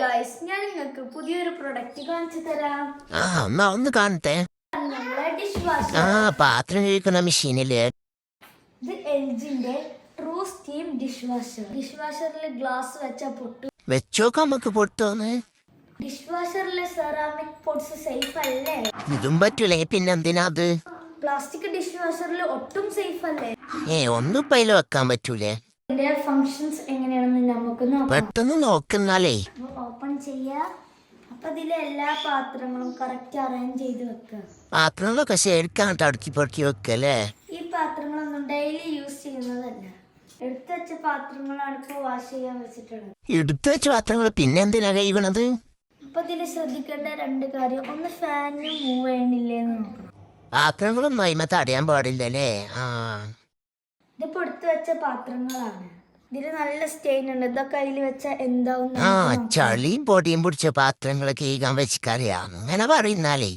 Guys ഞാൻ നിങ്ങൾക്ക് പുതിയൊരു പ്രൊഡക്റ്റ് കാണിച്ചു തരാം. ആ എന്നാ ഒന്ന് കാണട്ടെ. നമ്മളെ ഡിഷ് വാഷർ ആ പാത്രം കഴിക്കുന്ന മെഷീനിൽ ഇത് എൽജിന്റെ true steam dish washer dish വാഷറിൽ glass വെച്ച പൊട്ടു. വെച്ചോക്ക് നമുക്ക് പൊട്ടോന്ന് ഡിഷ് വാഷറിലെ സെറാമിക് പോട്ട്സ് സേഫ് അല്ലേ? ഇതും പറ്റൂലേ പിന്നെന്തിനാ അത്? പ്ലാസ്റ്റിക് ഡിഷ് വാഷറിൽ ഒട്ടും സേഫ് അല്ലേ? ഏ ഒന്നും പൈല വെക്കാൻ പറ്റൂലേ. ഇതിന്റെ ഫങ്ഷൻസ് എങ്ങനെയാണെന്ന് നമുക്ക് പെട്ടെന്ന് നോക്കുന്നാലേ. ഓപ്പൺ ചെയ്യാ. അപ്പൊ ഇതിലെ എല്ലാ പാത്രങ്ങളും കറക്റ്റ് അറേഞ്ച് ചെയ്ത് വെക്കുക പാത്രങ്ങളൊക്കെ ശരിക്കാണ് തടുക്കി പൊടുക്കി വെക്കല്ലേ? ഈ പാത്രങ്ങളൊന്നും ഡെയിലി യൂസ് ചെയ്യുന്നതല്ല. എടുത്തു വെച്ച പാത്രങ്ങളാണ് ഇപ്പൊ വാഷ് ചെയ്യാൻ വെച്ചിട്ടുള്ളത്. എടുത്തു വെച്ച പാത്രങ്ങൾ പിന്നെന്തിനാ കഴിയണത് അപ്പൊ ഇതിൽ ശ്രദ്ധിക്കേണ്ട രണ്ട് കാര്യം. ഒന്ന് ഫാനിന് മൂവ് ചെയ്യണില്ലേന്ന് നോക്കണം. പാത്രങ്ങളൊന്നും അയിമത്ത് അറിയാൻ പാടില്ലല്ലേ? ആ. ഇതിപ്പോ എടുത്തു വെച്ച പാത്രങ്ങളാണ്. ഇതിൽ നല്ല സ്റ്റെയിൻ ഉണ്ട്. ഇതൊക്കെ അതിൽ വെച്ച എന്താവും ആ ചളിയും പൊടിയും പിടിച്ച പാത്രങ്ങളൊക്കെ ഈ വെച്ചിക്കറിയാം അങ്ങനെ പറയുന്നാലേ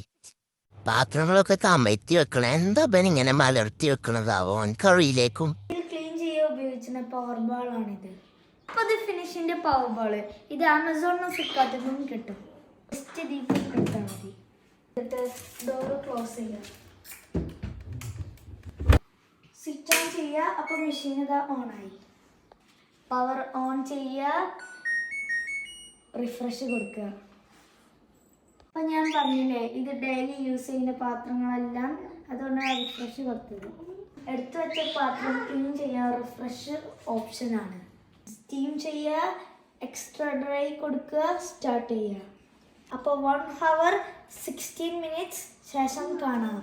പാത്രങ്ങളൊക്കെ കമഴ്ത്തി വെക്കണം. എന്താ പിന്നെ ഇങ്ങനെ മലർത്തി വെക്കണതാവോ? എനിക്കറിയില്ലേക്കും. ഇത് ക്ലീൻ ചെയ്യാൻ പവർ ബാൾ ഇത്. ഫിനിഷിന്റെ പവർ ബോൾ ഇത് ആമസോണിനും ഫ്ലിപ്കാർട്ടിനും കിട്ടും. ജസ്റ്റ് ഇതിൽ എടുത്താൽ മതി. എന്നിട്ട് ഡോറ് ക്ലോസ് ചെയ്യാം. സ്വിച്ച് ഓൺ ചെയ്യുക അപ്പൊ മെഷീൻ ഇതാ ഓൺ ആയി. പവർ ഓൺ ചെയ്യുക. റിഫ്രഷ് കൊടുക്കുക. അപ്പൊ ഞാൻ പറഞ്ഞില്ലേ ഇത് ഡെയിലി യൂസ് ചെയ്യുന്ന പാത്രങ്ങളെല്ലാം അതുകൊണ്ടാണ് റിഫ്രഷ് കൊടുത്തത്. എടുത്തു വെച്ച പാത്രം ക്ലീൻ ചെയ്യാൻ റിഫ്രഷ് ഓപ്ഷനാണ് സ്റ്റീം ചെയ്യുക എക്സ്ട്രാ ഡ്രൈ കൊടുക്കുക സ്റ്റാർട്ട് ചെയ്യുക. അപ്പോൾ വൺ ഹവർ സിക്സ്റ്റീൻ മിനിറ്റ്സ് ശേഷം കാണാം.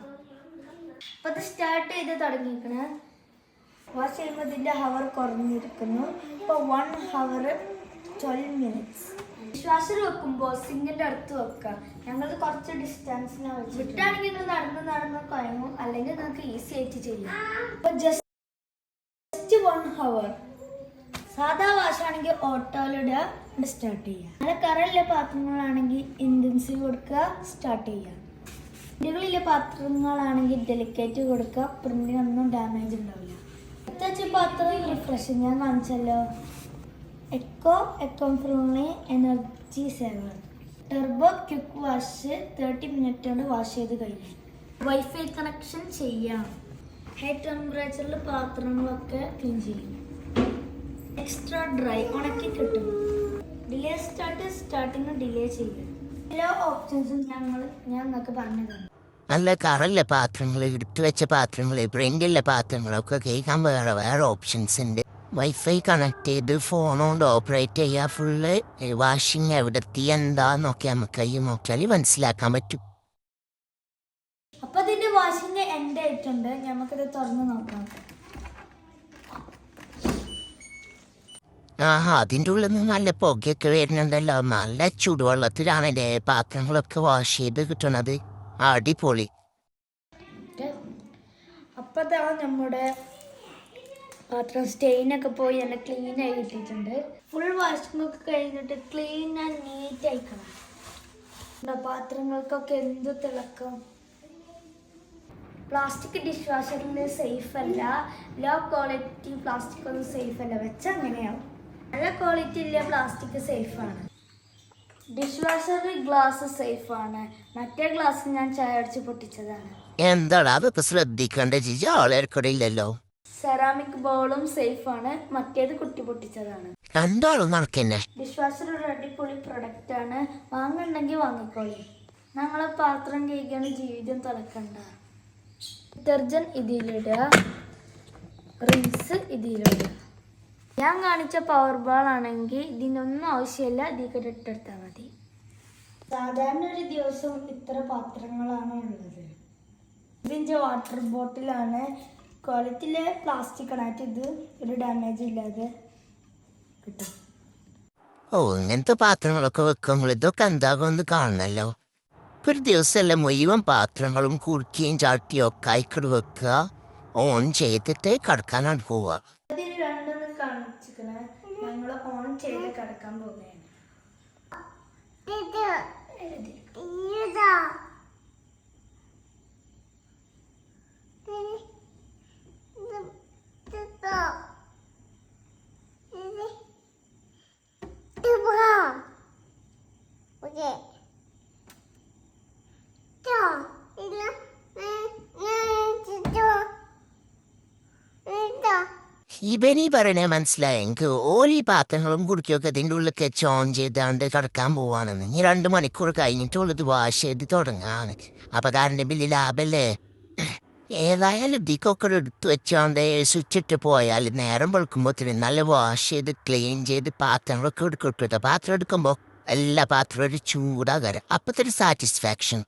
അപ്പോൾ അത് സ്റ്റാർട്ട് ചെയ്ത് തുടങ്ങിയിരിക്കണേ. വാഷ് ചെയ്യുമ്പോൾ ഇതിന്റെ ഹവർ കുറഞ്ഞിരിക്കുന്നു. ഇപ്പോൾ വൺ ഹവർ ട്വൽവ് മിനിറ്റ്സ് ശ്വാസം വെക്കുമ്പോൾ സിങ്കിന്റെ അടുത്ത് വെക്കുക. ഞങ്ങൾ കുറച്ച് ഡിസ്റ്റൻസിനാണ് വെച്ച് വിട്ടാണെങ്കിൽ നിങ്ങൾ നടന്ന് നടന്ന് കുഴങ്ങും അല്ലെങ്കിൽ നിങ്ങൾക്ക് ഈസി ആയിട്ട് ചെയ്യാം. അപ്പോൾ ജസ്റ്റ് വൺ ഹവർ സാധാ വാഷാണെങ്കിൽ ഓട്ടോയിലിടുക സ്റ്റാർട്ട് ചെയ്യുക. നല്ല കറയുള്ള പാത്രങ്ങളാണെങ്കിൽ ഇന്റൻസീവ് കൊടുക്കുക സ്റ്റാർട്ട് ചെയ്യുക. പ്രിന്റുകളിലെ പാത്രങ്ങളാണെങ്കിൽ ഡെലിക്കേറ്റ് കൊടുക്കുക പ്രിന്റിനൊന്നും ഡാമേജ് ഉണ്ടാവില്ല. ഞാൻ വാങ്ങിച്ചല്ലോ. Eco eco ഫ്രൂണി energy saver turbo quick wash thirty minute കൊണ്ട് വാഷ് ചെയ്ത് കഴിഞ്ഞു. വൈഫൈ കണക്ഷൻ ചെയ്യാം. ഹൈ ടെമ്പറേച്ചറിൽ പാത്രങ്ങളൊക്കെ ക്ലീൻ ചെയ്യും. എക്സ്ട്രാ ഡ്രൈ ഉണക്കി കിട്ടും. ഡിലേ സ്റ്റാർട്ട് സ്റ്റാർട്ടിങ് ഡിലേ ചെയ്യും. എല്ലാ ഓപ്ഷൻസും ഞങ്ങൾ ഞാൻ നിങ്ങൾക്ക് പറഞ്ഞു തന്നു നല്ല കറല്ല പാത്രങ്ങൾ എടുത്തു വെച്ച പാത്രങ്ങൾ പ്രിന്റുള്ള പാത്രങ്ങളൊക്കെ കേൾക്കാൻ വേറെ വേറെ ഓപ്ഷൻസ് ഉണ്ട്. വൈഫൈ കണക്ട് ചെയ്ത് ഫോൺ കൊണ്ട് ഓപ്പറേറ്റ് ചെയ്യുക ഫുള്ള് വാഷിംഗ് എവിടെത്തി എന്താന്നൊക്കെ നമുക്ക് കൈ നോക്കിയാൽ മനസ്സിലാക്കാൻ പറ്റും. അപ്പൊ ഇതിന്റെ വാഷിംഗ് എൻഡ് ആയിട്ടുണ്ട്. നമുക്കിത് തുറന്ന് നോക്കാം. ആഹാ അതിന്റെ ഉള്ളിൽ നിന്ന് നല്ല പുകയൊക്കെ വരുന്നുണ്ടല്ലോ. നല്ല ചൂടുവെള്ളത്തിലാണല്ലേ പാത്രങ്ങളൊക്കെ വാഷ് ചെയ്ത് കിട്ടണത്. അടിപൊളി. അപ്പൊ ഇതാ നമ്മുടെ പാത്രം സ്റ്റെയിൻ ഒക്കെ പോയി നല്ല ക്ലീൻ ആയി കിട്ടിയിട്ടുണ്ട്. ഫുൾ വാഷിംഗ് ഒക്കെ കഴിഞ്ഞിട്ട് ക്ലീൻ ആൻഡ് നീറ്റ് ആയിക്കണം നമ്മുടെ പാത്രങ്ങൾക്കൊക്കെ എന്ത് തിളക്കം? പ്ലാസ്റ്റിക് ഡിഷ് വാഷറിൽ സേഫ് അല്ല. ലോ ക്വാളിറ്റി പ്ലാസ്റ്റിക് ഒന്നും സേഫ് അല്ല. വെച്ച അങ്ങനെയാവും. നല്ല ക്വാളിറ്റി ഇല്ല പ്ലാസ്റ്റിക് സേഫ് ആണ്. ഡിഷ് വാഷറിൽ ഗ്ലാസ് സേഫ് ആണ്. മറ്റേ ഗ്ലാസ് ഞാൻ ചായ അടിച്ച് പൊട്ടിച്ചതാണ്. എന്താണ് അതൊക്കെ ശ്രദ്ധിക്കേണ്ട ജിജ? ആളേർക്കിടയില്ലല്ലോ സെറാമിക് ബോളും സേഫ് ആണ്. മറ്റേത് കുട്ടി പൊട്ടിച്ചതാണ്. രണ്ടാളും നടക്കന്നെ. ഡിഷ് വാഷർ ഒരു അടിപൊളി പ്രൊഡക്റ്റ് ആണ്. വാങ്ങണ്ടെങ്കിൽ വാങ്ങിക്കോളി. ഞങ്ങളെ പാത്രം കഴിക്കാണ് ജീവിതം തുറക്കണ്ട ഡിറ്റർജന്റ് ഇതിലിടുക. റിൻസ് ഇതിലിടുക. ഞാൻ കാണിച്ച പവർ ബോൾ ആണെങ്കിൽ ഇതിനൊന്നും ആവശ്യമില്ല. ഇതിൽ ഇട്ടെടുത്താൽ മതി. സാധാരണ ഒരു ദിവസം ഇത്ര പാത്രങ്ങളാണ് ഉള്ളത്. ഇതിന്റെ വാട്ടർ ബോട്ടിലാണ് ക്വാളിറ്റിയിലെ പ്ലാസ്റ്റിക് ആണ്. ഇത് ഒരു ഡാമേജ് ഇല്ലാതെ കിട്ടും. ഓ ഇങ്ങനത്തെ പാത്രങ്ങളൊക്കെ വെക്കുമ്പോൾ ഇതൊക്കെ എന്താകുമെന്ന് കാണണല്ലോ. ഇപ്പൊ ഒരു ദിവസമല്ല മുഴുവൻ പാത്രങ്ങളും കുറുക്കിയും ചാട്ടിയും ഒക്കെ ആയിക്കട് വെക്കുക. ഓൺ ചെയ്തിട്ട് കിടക്കാനാണ് പോവുക. കാണിച്ചിക്കണേ ഞങ്ങൾ ഓൺ ചെയ്ത് കിടക്കാൻ പോകുകയാണ് എഴുതി. ഇവനീ പറയണേ മനസ്സിലായി. എനിക്ക് ഓരോ പാത്രങ്ങളും കുടിക്കൊക്കെ ഇതിന്റെ ഉള്ളിലൊക്കെ ചോൺ ചെയ്താണ്ട് കിടക്കാൻ പോവാണെന്ന്. ഇനി രണ്ട് മണിക്കൂർ കഴിഞ്ഞിട്ടുള്ളത് വാഷ് ചെയ്ത് തുടങ്ങാണ്. അപ്പൊ കാരന്റെ ബില്ല് ലാഭല്ലേ? ഏതായാലും ഇതിക്കൊക്കെ എടുത്തു വെച്ചോണ്ട് സ്വിച്ച് ഇട്ട് പോയാൽ നേരം വെളുക്കുമ്പോൾ നല്ല വാഷ് ചെയ്ത് ക്ലീൻ ചെയ്ത് പാത്രങ്ങളൊക്കെ എടുക്കും പാത്രം എടുക്കുമ്പോൾ എല്ലാ പാത്രവും ഒരു ചൂടാകാരം അപ്പത്തൊരു സാറ്റിസ്ഫാക്ഷൻ